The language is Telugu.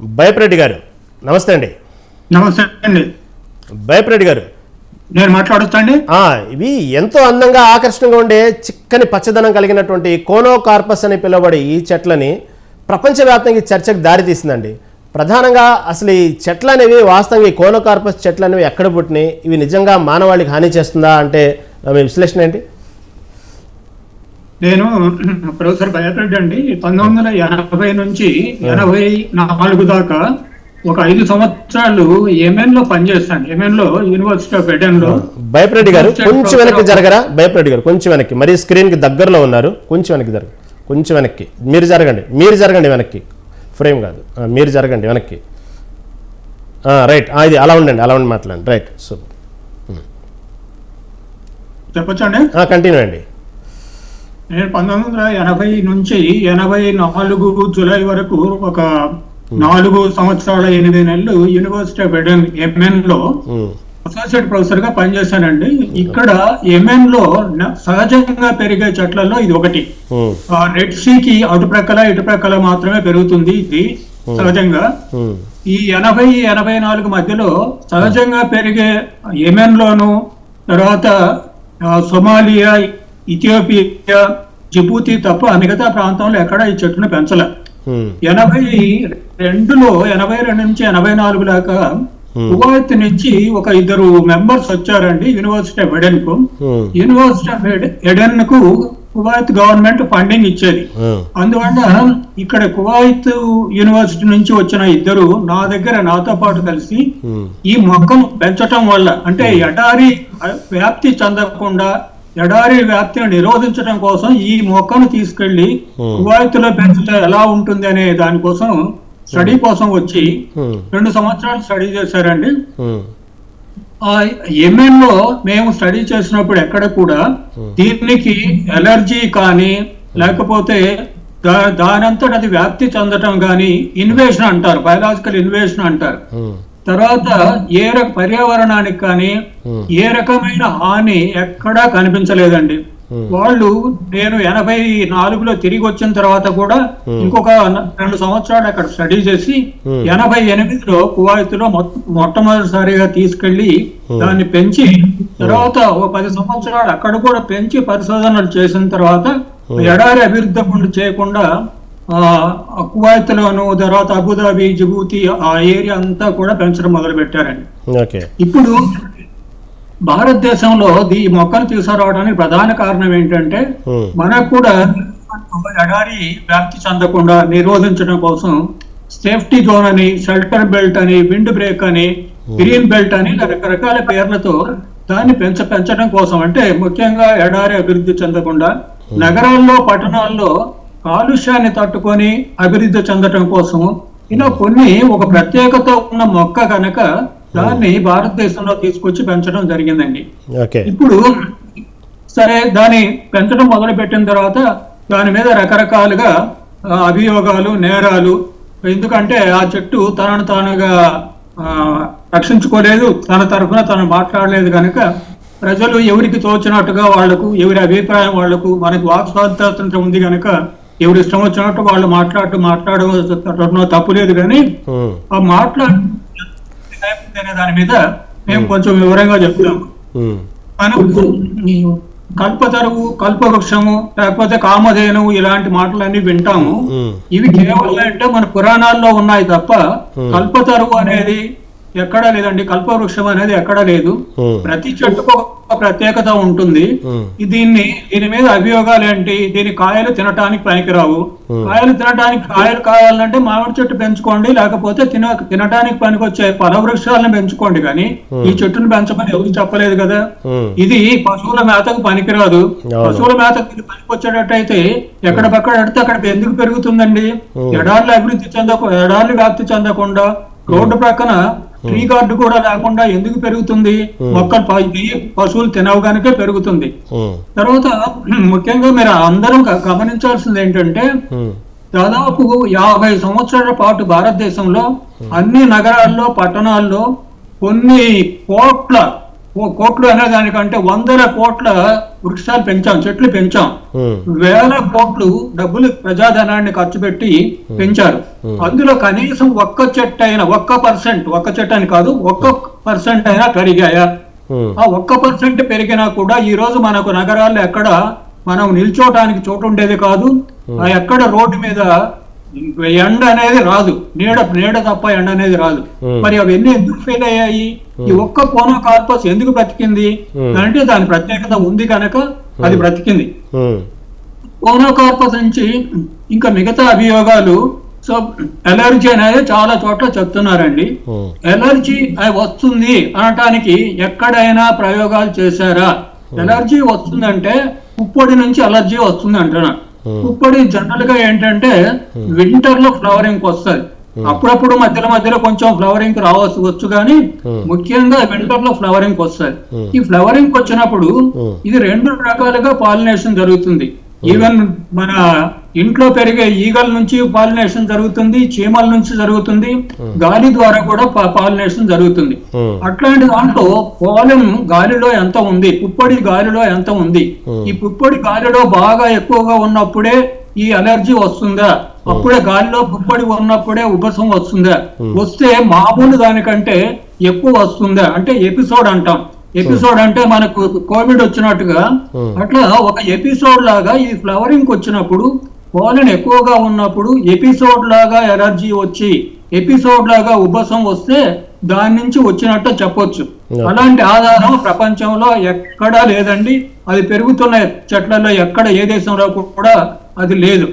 భయప్రెడ్డి గారు నమస్తే అండి. నమస్తే అండి. భయప్రెడ్డి గారు. నేను ఆ, ఇవి ఎంతో అందంగా ఆకర్షణగా ఉండే చిక్కని పచ్చదనం కలిగినటువంటి కోనో కార్పస్ అని పిలువబడే ఈ చెట్లని ప్రపంచవ్యాప్తంగా చర్చకు దారితీసిందండి ప్రధానంగా అసలు ఈ చెట్లు అనేవి వాస్తవంగా ఈ కోనో కార్పస్ చెట్లు అనేవి ఎక్కడ పుట్టినాయి? ఇవి నిజంగా మానవాళికి హాని చేస్తుందా అంటే మీ విశ్లేషణ ఏంటి? నేను ప్రొఫెసర్ భయరెడ్డి అండి పంతొమ్మిది వందల ఎనభై నుంచి ఎనభై నాలుగు దాకా ఒక ఐదు సంవత్సరాలు యెమెన్లో పనిచేస్తాను. యెమెన్లో యూనివర్సిటీ ఆఫ్ ఎడెన్లో భయప్రెడ్డి గారు కొంచెం వెనక్కి జరగరా? భయప్రెడ్డి గారు కొంచెం వెనక్కి. మరి స్క్రీన్కి దగ్గరలో ఉన్నారు. కొంచెం వెనక్కి జరగ కొంచెం వెనక్కి. మీరు జరగండి మీరు జరగండి వెనక్కి. ఫ్రేమ్ కాదు. మీరు జరగండి వెనక్కి. రైట్ ఇది అలా ఉండండి అలా ఉండి మాట్లాడండి రైట్ సో చెప్పొచ్చండి కంటిన్యూ అండి. నేను పంతొమ్మిది వందల ఎనభై నుంచి ఎనభై నాలుగు జూలై వరకు ఒక నాలుగు సంవత్సరాల ఎనిమిది నెలలు యూనివర్సిటీ ఆఫ్ ఎడెన్ యెమెన్లో అసోసియేట్ ప్రొఫెసర్గా పనిచేశానండి. ఇక్కడ యెమెన్లో సహజంగా పెరిగే చెట్లలో ఇది ఒకటి. రెడ్ సీ కి అటు ప్రక్కల ఇటు ప్రక్కల మాత్రమే పెరుగుతుంది ఇది సహజంగా. ఉమ్, ఈ ఎనభై ఎనభై నాలుగు మధ్యలో సహజంగా పెరిగే యెమెన్ లోను తర్వాత సొమాలియా ఇథియోపియా జిబూతి తప్ప మిగతా ప్రాంతంలో ఎక్కడ ఈ చెట్టును పెంచలే. ఎనభై రెండులో ఎనభై రెండు నుంచి ఎనభై నాలుగు దాకా కువైత్ నుంచి ఒక ఇద్దరు మెంబర్స్ వచ్చారండి యూనివర్సిటీ ఆఫ్ ఎడెన్కు. యూనివర్సిటీ ఆఫ్ ఎడెన్కు కువైత్ గవర్నమెంట్ ఫండింగ్ ఇచ్చేది. అందువల్ల ఇక్కడ కువైత్ యూనివర్సిటీ నుంచి వచ్చిన ఇద్దరు నా దగ్గర నాతో పాటు కలిసి ఈ మొక్కను పెంచటం వల్ల అంటే ఎడారి వ్యాప్తి చెందకుండా ఎడారి వ్యాప్తిని నిరోధించడం కోసం ఈ మొక్కను తీసుకెళ్ళి Hmm. కువైత్లో పెంచితే ఎలా ఉంటుంది అనే దానికోసం స్టడీ కోసం వచ్చి ఉమ్, రెండు సంవత్సరాలు స్టడీ చేశారండి. ఉమ్, ఆ యెమెన్లో మేము స్టడీ చేసినప్పుడు ఎక్కడ కూడా దీనికి ఎలర్జీ కానీ లేకపోతే దానంతట అది వ్యాప్తి చెందటం కానీ ఇన్వేషన్ అంటారు బయలాజికల్ ఇన్వేషన్ అంటారు. తర్వాత ఏ రక పర్యావరణానికి కానీ. ఏ రకమైన హాని ఎక్కడా కనిపించలేదండి. వాళ్ళు నేను ఎనభై నాలుగులో తిరిగి వచ్చిన తర్వాత కూడా ఇంకొక రెండు సంవత్సరాలు అక్కడ స్టడీ చేసి. ఎనభై ఎనిమిదిలో కువైత్లో మొట్టమొదటిసారిగా తీసుకెళ్ళి దాన్ని పెంచి తర్వాత ఓ పది సంవత్సరాలు అక్కడ కూడా పెంచి పరిశోధనలు చేసిన తర్వాత ఎడారి అభివృద్ధి చేయకుండా ఆ కువైత్ లోను తర్వాత అబుదాబి జిబూతి ఆ ఏరియా అంతా కూడా పెంచడం మొదలు పెట్టారండి ఇప్పుడు భారతదేశంలో ఈ మొక్కను తీసుకురావడానికి ప్రధాన కారణం ఏంటంటే మనకు కూడా ఎడారి వ్యాప్తి చెందకుండా నిరోధించడం కోసం సేఫ్టీ జోన్ అని షెల్టర్ బెల్ట్ అని విండ్ బ్రేక్ అని గ్రీన్ బెల్ట్ అని రకరకాల పేర్లతో దాన్ని పెంచ పెంచడం కోసం అంటే ముఖ్యంగా ఎడారి అభివృద్ధి చెందకుండా నగరాల్లో పట్టణాల్లో కాలుష్యాన్ని తట్టుకొని అభివృద్ధి చెందటం కోసం ఇలా కొన్ని ఒక ప్రత్యేకత ఉన్న మొక్క కనుక దాన్ని భారతదేశంలో తీసుకొచ్చి పెంచడం జరిగిందండి. ఇప్పుడు సరే దాన్ని పెంచడం మొదలు పెట్టిన తర్వాత దాని మీద రకరకాలుగా అభియోగాలు నేరాలు ఎందుకంటే ఆ చెట్టు తనను తానుగా ఆ, రక్షించుకోలేదు తన తరఫున తను మాట్లాడలేదు కనుక ప్రజలు ఎవరికి తోచినట్టుగా వాళ్ళకు ఎవరి అభిప్రాయం వాళ్ళకు మనకు వాక్ స్వాతంత్రం ఉంది కనుక ఎవరి ఇష్టం వచ్చినట్టు వాళ్ళు మాట్లాడుతూ మాట్లాడడం తప్పు లేదు కానీ ఆ. మాట్లాడే దాని మీద మేము కొంచెం వివరంగా చెప్తాము మనం కల్పతరువు కల్పవృక్షము లేకపోతే కామధేను ఇలాంటి మాటలన్నీ వింటాము. ఇవి కేవలం అంటే మన పురాణాల్లో ఉన్నాయి తప్ప కల్పతరువు అనేది ఎక్కడా లేదండి. కల్పవృక్షం అనేది ఎక్కడా లేదు. ప్రతి చెట్టుకు ఒక ప్రత్యేకత ఉంటుంది. దీన్ని దీని మీద అభియోగాలు ఏంటి? దీని కాయలు తినటానికి పనికిరావు. కాయలు తినటానికి కాయలు కావాలంటే మామిడి చెట్టు పెంచుకోండి. లేకపోతే తిన తినటానికి పనికొచ్చే వృక్షాలను పెంచుకోండి కానీ ఈ చెట్టును పెంచమని ఎవరు చెప్పలేదు కదా? ఇది పశువుల మేతకు పనికిరాదు. పశువుల మేతకు పనికొచ్చేటట్టయితే ఎక్కడ పక్కడ ఎడితే అక్కడ ఎందుకు పెరుగుతుందండి? ఎడార్లు అభివృద్ధి చెందక ఎడార్లు వ్యాప్తి చెందకుండా రోడ్డు ప్రక్కన ట్రీ గార్డు కూడా లేకుండా ఎందుకు పెరుగుతుంది? ఇది పశువులు తినవు కనుకే పెరుగుతుంది తర్వాత ముఖ్యంగా మీరు అందరూ గమనించాల్సింది ఏంటంటే దాదాపు యాభై సంవత్సరాల పాటు భారతదేశంలో అన్ని నగరాల్లో పట్టణాల్లో కొన్ని కోట్ల కోట్లు అనే దానికంటే వందల కోట్ల వృక్షాలు పెంచాం చెట్లు పెంచాం. వేల కోట్లు డబ్బులు ప్రజాధనాన్ని ఖర్చు పెట్టి పెంచారు. అందులో కనీసం ఒక్క చెట్టు అయినా ఒక్క పర్సెంట్ ఒక్క చెట్టు అని కాదు ఒక్క పర్సెంట్ అయినా పెరిగాయా? ఆ ఒక్క పర్సెంట్ పెరిగినా కూడా ఈ రోజు మనకు నగరాల్లో ఎక్కడ మనం నిల్చోటానికి చోటు ఉండేది కాదు. ఆ ఎక్కడ రోడ్డు మీద ఎండ అనేది రాదు. నీడ నీడ తప్ప ఎండ అనేది రాదు. మరి అవన్నీ ఎందుకు ఫెయిల్ అయ్యాయి? ఈ ఒక్క కోనో కార్పస్ ఎందుకు బ్రతికింది. అంటే దాని ప్రత్యేకత ఉంది కనుక అది బ్రతికింది. ఉమ్, కోనోకార్పస్ నుంచి ఇంకా మిగతా అభియోగాలు సో ఎలర్జీ అనేది చాలా చోట్ల చెప్తున్నారండి. ఎలర్జీ అది వస్తుంది అనటానికి ఎక్కడైనా ప్రయోగాలు చేశారా? ఎలర్జీ వస్తుందంటే పుప్పొడి నుంచి అలర్జీ వస్తుంది అంటున్నా పుప్పొడి జనరల్గా ఏంటంటే వింటర్లో ఫ్లవరింగ్ వస్తుంది అప్పుడప్పుడు మధ్యలో మధ్యలో కొంచెం ఫ్లవరింగ్ రావచ్చు వచ్చు కానీ ముఖ్యంగా వింటర్లో ఫ్లవరింగ్ వస్తుంది ఈ ఫ్లవరింగ్ వచ్చినప్పుడు ఇది రెండు రకాలుగా పాలినేషన్ జరుగుతుంది. ఈవెన్ మన ఇంట్లో పెరిగే ఈగల నుంచి పాలినేషన్ జరుగుతుంది చీమల నుంచి జరుగుతుంది గాలి ద్వారా కూడా పాలినేషన్ జరుగుతుంది. ఉమ్, అట్లాంటి దాంట్లో పోలం గాలిలో ఎంత ఉంది? పుప్పొడి గాలిలో ఎంత ఉంది? ఈ పుప్పొడి గాలిలో బాగా ఎక్కువగా ఉన్నప్పుడే ఈ అలర్జీ వస్తుందా? అప్పుడే గాలిలో పుప్పొడి ఉన్నప్పుడే ఉబ్బసం వస్తుందా? వస్తే మామూలు దానికంటే ఎక్కువ వస్తుందా? అంటే ఎపిసోడ్ అంటాం. ఎపిసోడ్ అంటే మనకు కోవిడ్ వచ్చినట్టుగా అట్లా ఒక ఎపిసోడ్ లాగా ఈ ఫ్లవరింగ్ వచ్చినప్పుడు పోలన్ ఎక్కువగా ఉన్నప్పుడు ఎపిసోడ్ లాగా ఎలర్జీ వచ్చి ఎపిసోడ్ లాగా ఉబ్బసం వస్తే దాని నుంచి వచ్చినట్టు చెప్పొచ్చు. అలాంటి ఆధారం ప్రపంచంలో ఎక్కడా లేదండి. అది పెరుగుతున్న చెట్లలో ఎక్కడ ఏ దేశంలో కూడా అది లేదు.